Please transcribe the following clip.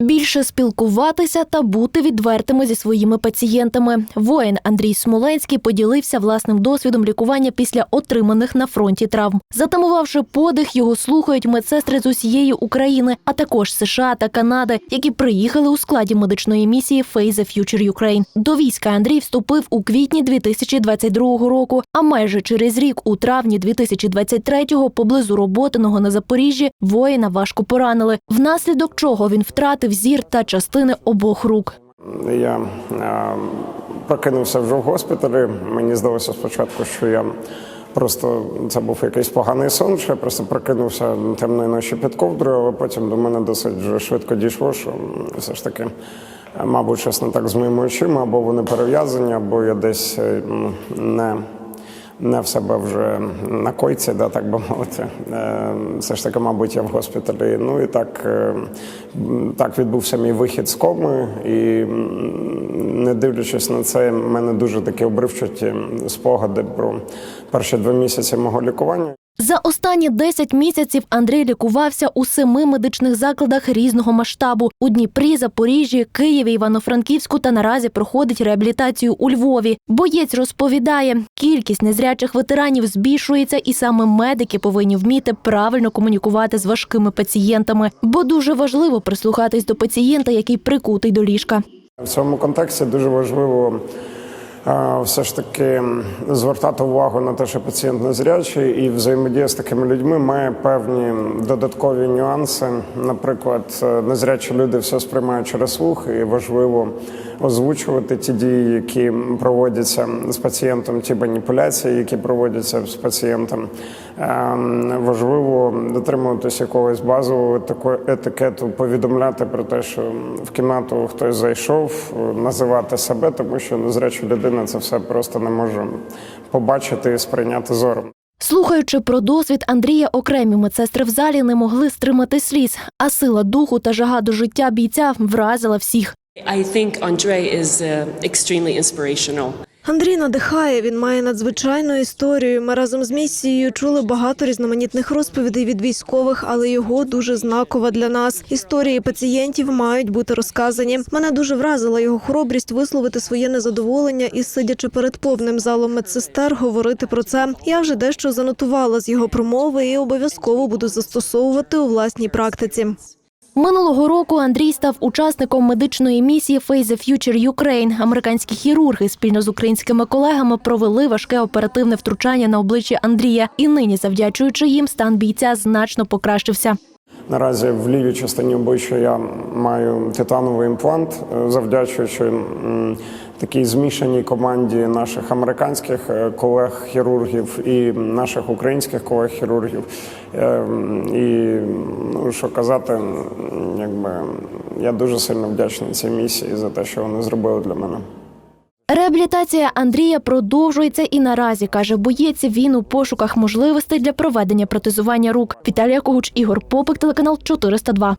Більше спілкуватися та бути відвертими зі своїми пацієнтами. Воїн Андрій Смоленський поділився власним досвідом лікування після отриманих на фронті травм. Затамувавши подих, його слухають медсестри з усієї України, а також США та Канади, які приїхали у складі медичної місії Face the Future Ukraine. До війська Андрій вступив у квітні 2022 року. А майже через рік, у травні 2023-го, поблизу роботиного на Запоріжжі, воїна важко поранили, внаслідок чого він втратив зір та частини обох рук. Я е, прокинувся вже в госпіталі. Мені здалося спочатку, що я просто це був якийсь поганий сон, що я просто прокинувся темної ночі під ковдрою, але потім до мене досить вже швидко дійшло, що все ж таки, мабуть, не так з моїми очима, або вони перев'язані, або я десь е, не. В себе вже на койці, да, так би мовити. Е, Все ж таки, мабуть, я в госпіталі. Ну і так, е, так відбувся мій вихід з коми. І не дивлячись на це, в мене дуже такі обривчаті спогади про перші два місяці мого лікування. За останні 10 місяців Андрій лікувався у семи медичних закладах різного масштабу у Дніпрі, Запоріжжі, Києві, Івано-Франківську та наразі проходить реабілітацію у Львові. Боєць розповідає, кількість незрячих ветеранів збільшується, і саме медики повинні вміти правильно комунікувати з важкими пацієнтами, бо дуже важливо прислухатись до пацієнта, який прикутий до ліжка. В цьому контексті дуже важливо все ж таки звертати увагу на те, що пацієнт незрячий, і взаємодія з такими людьми має певні додаткові нюанси. Наприклад, е, незрячі люди все сприймають через слух, і важливо озвучувати ті дії, які проводяться з пацієнтом, ті маніпуляції, які проводяться з пацієнтом. Ем, Важливо дотримуватися якогось базового етикету, повідомляти про те, що в кімнату хтось зайшов, називати себе, тому що незряча людина це все просто не може побачити і сприйняти зором. Слухаючи про досвід Андрія, окремі медсестри в залі не могли стримати сліз, а сила духу та жага до життя бійця вразила всіх. I think Andre is extremely inspirational. Андрій надихає. Він має надзвичайну історію. Ми разом з місією чули багато різноманітних розповідей від військових, але його дуже знакова для нас. Історії пацієнтів мають бути розказані. Мене дуже вразила його хоробрість висловити своє незадоволення і, сидячи перед повним залом медсестер, говорити про це. Я вже дещо занотувала з його промови і обов'язково буду застосовувати у власній практиці. Минулого року Андрій став учасником медичної місії Face the Future Ukraine. Американські хірурги спільно з українськими колегами провели важке оперативне втручання на обличчі Андрія, і нині, завдячуючи їм, стан бійця значно покращився. Наразі в лівій частині обличчя я маю титановий імплант, е, завдячуючи такій змішаній команді наших американських е, колег-хірургів і наших українських колег-хірургів. Е, І ну що казати, якби я дуже сильно вдячний цій місії за те, що вони зробили для мене. Реабілітація Андрія продовжується і наразі каже боєць. Він у пошуках можливостей для проведення протезування рук. Віталія Когуч, Ігор Попик, телеканал 402.